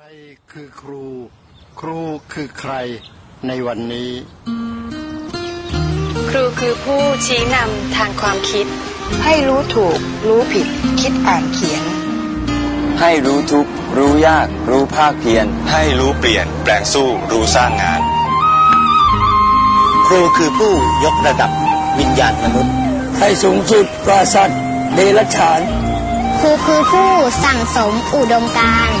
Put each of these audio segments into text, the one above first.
รคือครู ครูคือใครในวันนี้ ครูคือผู้ชี้นำทางความคิด ให้รู้ถูก รู้ผิด คิดอ่านเขียน ให้รู้ทุกข์รู้ยาก รู้ภาคเพียรให้รู้เปลี่ยน แปลงสู้รู้สร้างงาน ครูคือผู้ยกระดับวิญญาณมนุษย์ ให้สูงสุดกว่าสัตว์เดรัจฉานครูคือผู้สั่งสมอุดมการณ์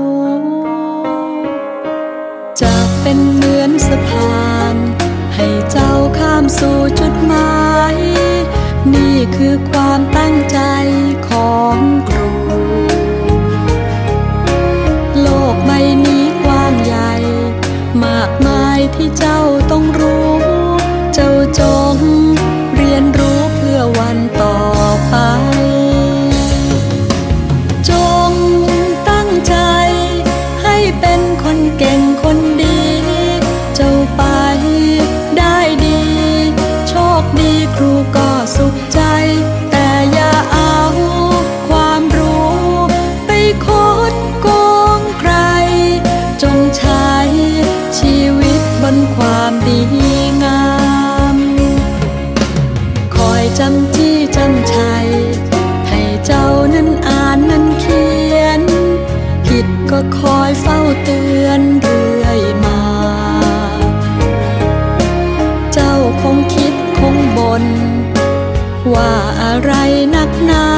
้ สู่จุดหมาย นี่คือความตั้งใจของครู โลกใบนี้กว้างใหญ่ มากมายที่เจ้าต้องรู้ เจ้าจง ก็คอยเฝ้าเตือนเรื่อยมา เจ้าคงคิดคงบนว่าอะไรนักหนา